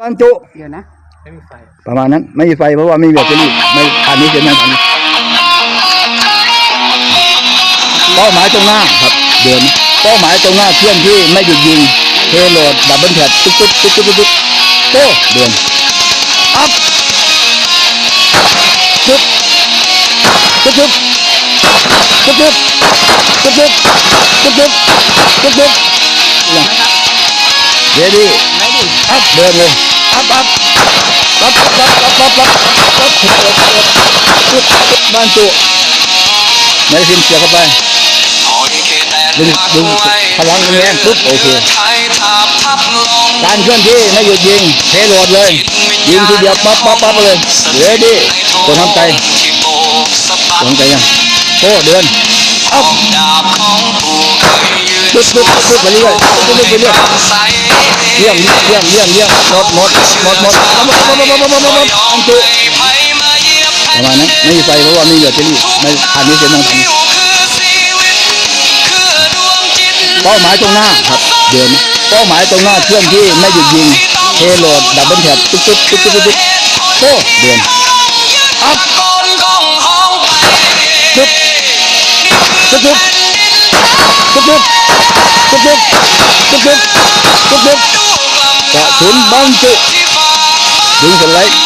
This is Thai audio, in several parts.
บรรจุเดี๋ยวนะ ไม่มีไฟ ประมาณนั้น ไม่มีไฟเพราะว่าไม่มีแบตเตอรี่ไม่คันนี้เสียงดังคันนี้เป้าหมายตรงหน้าครับ เดินเป้าหมายตรงหน้าเคลื่อนที่ไม่หยุดยิงเทโหลดดับเบิลแท็บตุ๊กตุ๊กตุ๊กตุ๊กตุ๊กโต้เดินอัพตุ๊กตุ๊กตุ๊กตุ๊กตุ๊กตุ๊กตุ๊กตุ๊กตุ๊กตุ๊กตุ๊ก เดี๋ยวดิอัพเดินเลยอัพอัพรับรับรับรับรับรับรับเปิดเปิดเปิดปุ๊บปุ๊บบรรจุแมกกาซีนเสียบเข้าไปดึงดึงพลังแรงปุ๊บโอเคการเคลื่อนที่ไม่หยุดยิงเทโหลดเลย ยิงทีเดียวปั๊บปั๊บปั๊บเลยเดี๋ยวดิตัวทำใจตัวทำใจยังโต้เดินอัพปุ๊บปุ๊บปุ๊บปุ๊บไปเรื่อยปุ๊บปุ๊บไปเรื่อย เยี่ยมเยี่ยมเยี่ยมเยี่ยมเยี่ยมหมดหมดหมดหมดหมดหมดหมดหมดหมดหมดหมดหมดบรรจุประมาณนั้นไม่มีไฟเพราะว่ามีแบตเตอรี่ไม่คันนี้เสียงดังทันเป้าหมายตรงหน้าครับเดินเป้าหมายตรงหน้าเคลื่อนที่ไม่หยุดยิงเทโหลดดับเบิลแท็บตุ๊กตุ๊กตุ๊กตุ๊กตุ๊กโต้เดินอัพตุ๊กตุ๊กตุ๊กตุ๊กตุ๊กตุ๊กตุ๊กตุ๊ก ตุ๊กตุ๊กตุ๊กกระสุนบรรจุดึงสไลด์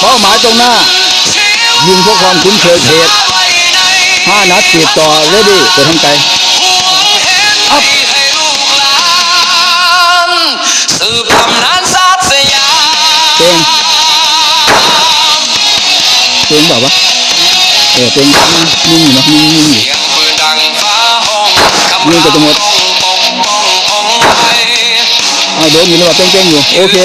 เป้าหมายตรงหน้า ยิงเพื่อความคุ้นเคยเพจห้านัดติดต่อเรดี้เปิดทำใจอัพสืบตำนานศาสตร์สยามเต็งเต็งบอกว่าเออเต็งนิ่งอยู่นะนิ่งอยู่นดังจะจะหมด โดนอยู่นะแบบเจ้งๆอยู่ โอเค